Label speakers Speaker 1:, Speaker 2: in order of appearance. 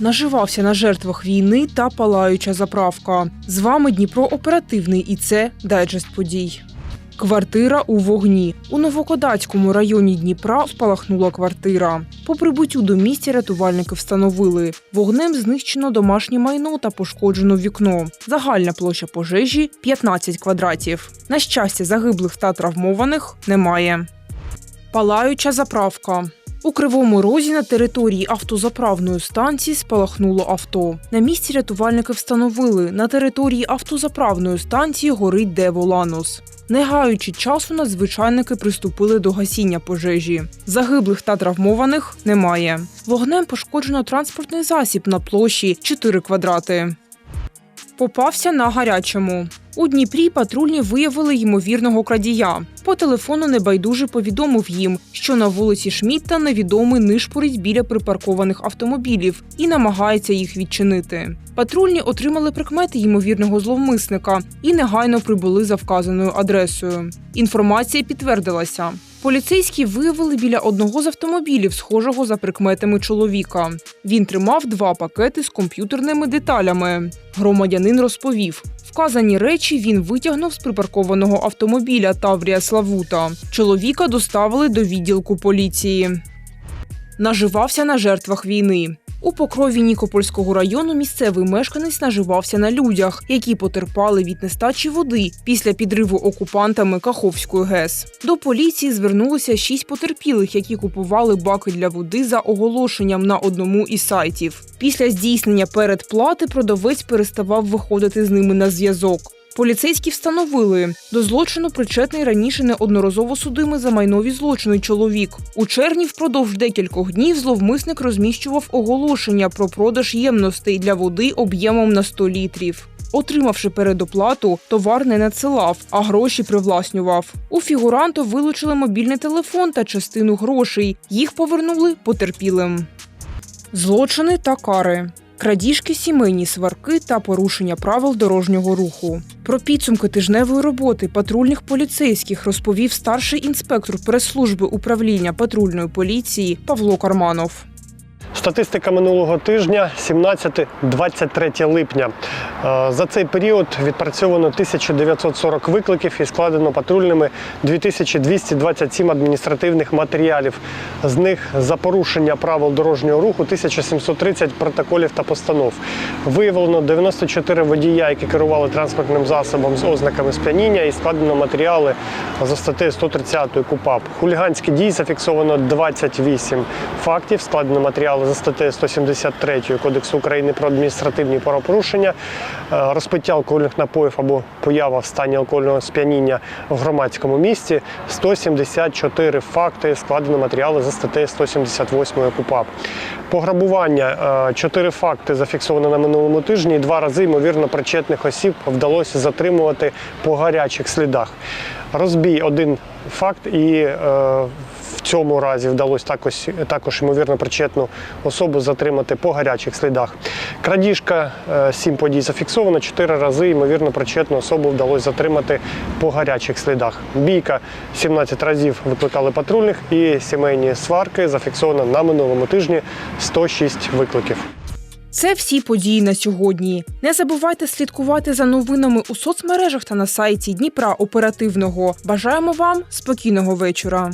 Speaker 1: Наживався на жертвах війни та палаюча заправка. З вами Дніпро оперативний і це дайджест подій. Квартира у вогні у Новокодацькому районі Дніпра спалахнула квартира. По прибуттю до місця рятувальники встановили вогнем знищено домашнє майно та пошкоджено вікно. Загальна площа пожежі 15 квадратів. На щастя, загиблих та травмованих немає. Палаюча заправка. У Кривому Розі на території автозаправної станції спалахнуло авто. На місці рятувальники встановили, на території автозаправної станції горить Дево Ланос. Не гаючи часу, надзвичайники приступили до гасіння пожежі. Загиблих та травмованих немає. Вогнем пошкоджено транспортний засіб на площі 4 квадрати. Попався на гарячому. У Дніпрі патрульні виявили ймовірного крадія. По телефону небайдужий повідомив їм, що на вулиці Шмітта невідомий нишпорить біля припаркованих автомобілів і намагається їх відчинити. Патрульні отримали прикмети ймовірного зловмисника і негайно прибули за вказаною адресою. Інформація підтвердилася. Поліцейські виявили біля одного з автомобілів, схожого за прикметами чоловіка. Він тримав два пакети з комп'ютерними деталями. Громадянин розповів, вказані речі він витягнув з припаркованого автомобіля Таврія Славута. Чоловіка доставили до відділку поліції. Наживався на жертвах війни. У покрові Нікопольського району місцевий мешканець наживався на людях, які потерпали від нестачі води після підриву окупантами Каховської ГЕС. До поліції звернулося шість потерпілих, які купували баки для води за оголошенням на одному із сайтів. Після здійснення передплати продавець переставав виходити з ними на зв'язок. Поліцейські встановили, до злочину причетний раніше неодноразово судимий за майнові злочини чоловік. У червні впродовж декількох днів зловмисник розміщував оголошення про продаж ємностей для води об'ємом на 100 літрів. Отримавши передоплату, товар не надсилав, а гроші привласнював. У фігуранта вилучили мобільний телефон та частину грошей. Їх повернули потерпілим. Злочини та кари. Крадіжки, сімейні сварки та порушення правил дорожнього руху. Про підсумки тижневої роботи патрульних поліцейських розповів старший інспектор прес-служби управління патрульної поліції Павло Карманов.
Speaker 2: Статистика минулого тижня 17-23 липня. Е, За цей період відпрацьовано 1940 викликів і складено патрульними 2227 адміністративних матеріалів. З них за порушення правил дорожнього руху 1730 протоколів та постанов. Виявлено 94 водія, які керували транспортним засобом з ознаками сп'яніння, і складено матеріали за статтею 130 КУПАП. Хуліганські дії зафіксовано 28 фактів. Складено матеріали за статтею 173 Кодексу України про адміністративні правопорушення, розпиття алкогольних напоїв або поява в стані алкогольного сп'яніння в громадському місці. 174 факти складено матеріали за статтею 178 КУПАП. Пограбування 4 факти зафіксовано на минулому тижні. і Два рази ймовірно причетних осіб вдалося затримувати по гарячих слідах. Розбій один факт і е, цьому разі вдалося також, також ймовірно причетну особу затримати по гарячих слідах. Крадіжка, е, сім подій зафіксовано, чотири рази ймовірно причетну особу вдалося затримати по гарячих слідах. Бійка 17 разів викликали патрульних і сімейні сварки зафіксовано на минулому тижні 106 викликів.
Speaker 1: Це всі події на сьогодні. Не забувайте слідкувати за новинами у соцмережах та на сайті Дніпра Оперативного. Бажаємо вам спокійного вечора.